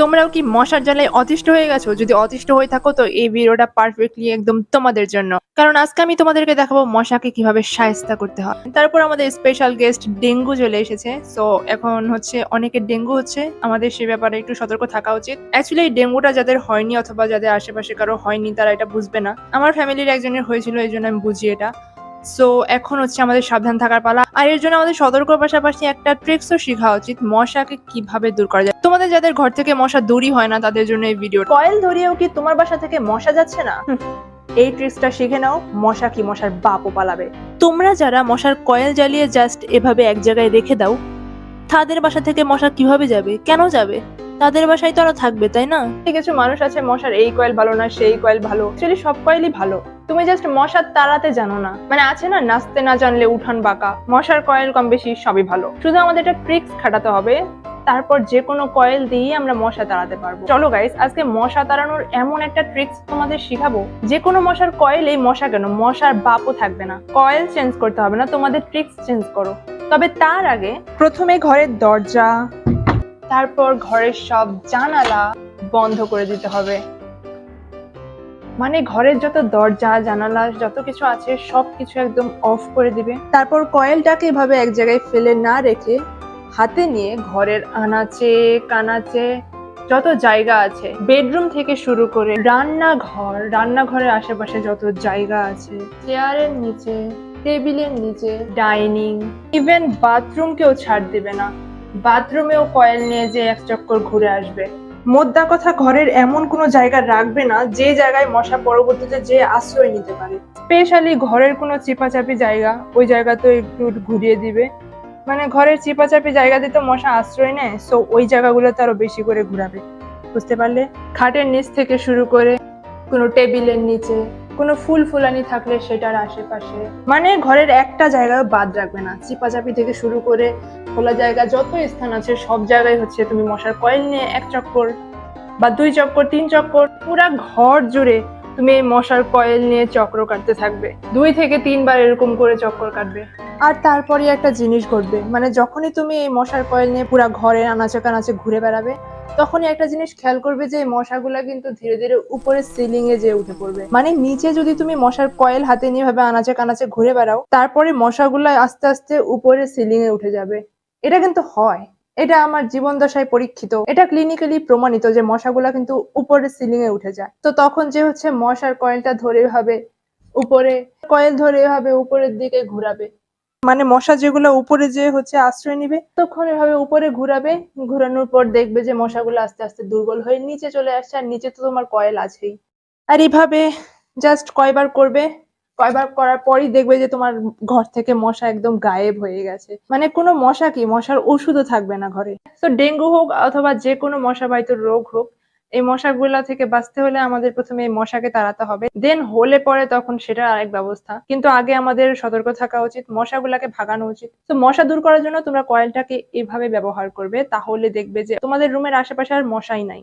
তোমরাও কি মশার জ্বালায় অতিষ্ঠ হয়ে গেছো? যদি অতিষ্ঠ হয়ে থাকো তো এই ভিডিওটা পারফেক্টলি একদম তোমাদের জন্য। কারণ আজকে আমি তোমাদেরকে দেখাবো মশাকে কীভাবে সায়স্তা করতে হয়। তারপর আমাদের স্পেশাল গেস্ট ডেঙ্গু চলে এসেছে। সো এখন হচ্ছে অনেকের ডেঙ্গু হচ্ছে। আমাদের সে ব্যাপারে একটু সতর্ক থাকা উচিত। অ্যাকচুয়ালি ডেঙ্গুটা যাদের হয়নি অথবা যাদের আশেপাশে কারও হয়নি, তারা এটা বুঝবে না। আমার ফ্যামিলির একজনের হয়েছিল, এই জন্য আমি বুঝি এটা। সো এখন হচ্ছে আমাদের সাবধান থাকার পালা। আর এর জন্য আমাদের সতর্ক পাশাপাশি একটা ট্রিক্সও শেখা উচিত মশাকে কীভাবে দূর করা যায়। তোমাদের যাদের ঘর থেকে মশা দূরই হয় না তাদের জন্য এই ভিডিও কয়েল ধরিয়েও কি তোমার বাসা থেকে মশা যাচ্ছে না? এই ট্রিক্সটা শিখে নাও মশা কি মশার বাপও পালাবে। তোমরা যারা মশার কয়েল জ্বালিয়ে জাস্ট এভাবে এক জায়গায় রেখে দাও তাদের বাসা থেকে মশা কীভাবে যাবে? কেন যাবে? তাদের বাসায় তো আরও থাকবে, তাই না? কিছু মানুষ আছে, মশার এই কয়েল ভালো না, সেই কয়েল ভালো। অ্যাকচুয়ালি সব কয়েলই ভালো। তুমি জাস্ট মশার তাড়াতে জানো না। মানে আছে না, নাচতে না জানলে উঠান বাঁকা। মশার কয়েল কম বেশি সবই ভালো। শুধু আমাদের একটা ট্রিক্স খাটাতে হবে। তারপর যে কোনো কয়েল দিয়ে আমরা মশা তাড়াতে পারব। চলো গাইস আজকে মশা তাড়ানোর এমন একটা ট্রিক্স তোমাদের শিখাবো। যে কোনো মশার কয়েল এই মশা কেন? মশার বাপও থাকবে না। কয়েল চেঞ্জ করতে হবে না, তোমাদের ট্রিক্স চেঞ্জ করো। তবে তার আগে প্রথমে ঘরের দরজা তারপর ঘরের সব জানালা বন্ধ করে দিতে হবে। মানে ঘরের যত দরজা, জানালা, যত কিছু আছে সব কিছু একদম অফ করে দিবে। তারপর কয়েলটাকে এভাবে এক জায়গায় ফেলে না রেখে হাতে নিয়ে ঘরের আনাচে, কানাচে যত জায়গা আছে, বেডরুম থেকে শুরু করে রান্নাঘর, রান্নাঘরের আশেপাশে যত জায়গা আছে, চেয়ারের নিচে, টেবিলের নিচে, ডাইনিং, ইভেন বাথরুমকেও ছাড় দিবে না। বাথরুমেও কয়েল নিয়ে যে এক চক্কর ঘুরে আসবে। মোদ্দা কথা ঘরের এমন কোনো জায়গা রাখবে না, যে জায়গায় মশা পরবর্তীতে যে আশ্রয় নিতে পারে। স্পেশালি ঘরের কোনো চিপাচাপি জায়গা, ওই জায়গাতেও একটু ঘুরিয়ে দিবে। মানে ঘরের চিপাচাপি জায়গাতে তো মশা আশ্রয় নেয় সো ওই জায়গাগুলোতে আরও বেশি করে ঘুরাবে। বুঝতে পারলে? খাটের নিচ থেকে শুরু করে কোনো টেবিলের নিচে কোনো ফুল ফুলানি থাকলে সেটার আশেপাশে। মানে ঘরের একটা জায়গায় বাদ রাখবে না। চিপাচাপি থেকে শুরু করে খোলা জায়গা, যত স্থান আছে সব জায়গায় হচ্ছে তুমি মশার কয়েল নিয়ে এক চক্কর বা দুই চক্কর, তিন চক্কর, পুরা ঘর জুড়ে তুমি মশার কয়েল নিয়ে চক্র কাটতে থাকবে। দুই থেকে তিনবার এরকম করে চক্কর কাটবে। আর তারপরে একটা জিনিস ঘটবে। মানে যখনই তুমি এই মশার কয়েল নিয়ে পুরা ঘরে আনাচে কানাচে ঘুরে বেড়াবে তখনই একটা জিনিস খেয়াল করবে যে মশাগুলা কিন্তু ধীরে ধীরে উপরে সিলিং এ যে উঠে পড়বে। মানে নিচে যদি তুমি মশার কয়েল হাতে নিয়ে ভাবে আনাচে কানাচে ঘুরে বেড়াও, তারপরে মশাগুলা আস্তে আস্তে উপরে সিলিং এ উঠে যাবে। এটা কিন্তু হয়। এটা আমার জীবন দশায় পরীক্ষিত। এটা ক্লিনিক্যালি প্রমাণিত যে মশাগুলা কিন্তু উপরে সিলিং এ উঠে যায়। তো তখন যে হচ্ছে মশার কয়েলটা ধরে হবে উপরে কয়েল ধরে হবে উপরের দিকে ঘুরাবে। মানে মশা যেগুলো উপরে যে হচ্ছে আশ্রয় নিবে তখন এভাবে উপরে ঘুরাবে ঘুরানোর পর দেখবে যে মশাগুলো আস্তে আস্তে দুর্বল হয়ে নিচে চলে আসছে আর নিচে তো তোমার কয়েল আছেই। আর এইভাবে জাস্ট কয়বার করবে কয়বার করার পরই দেখবে যে তোমার ঘর থেকে মশা একদম গায়েব হয়ে গেছে। মানে কোনো মশা কি? মশার ওষুধও থাকবে না ঘরে। তো ডেঙ্গু হোক অথবা যে কোনো মশাবাহিত রোগ হোক এই মশাগুলা থেকে বাঁচতে হলে আমাদের প্রথমে এই মশাকে তাড়াতে হবে। দেন হলে পরে তখন সেটার আরেক ব্যবস্থা। কিন্তু আগে আমাদের সতর্ক থাকা উচিত, মশাগুলাকে ভাগানো উচিত। তো মশা দূর করার জন্য তোমরা কয়েলটাকে এভাবে ব্যবহার করবে, তাহলে দেখবে যে তোমাদের রুমের আশেপাশে আর মশাই নাই।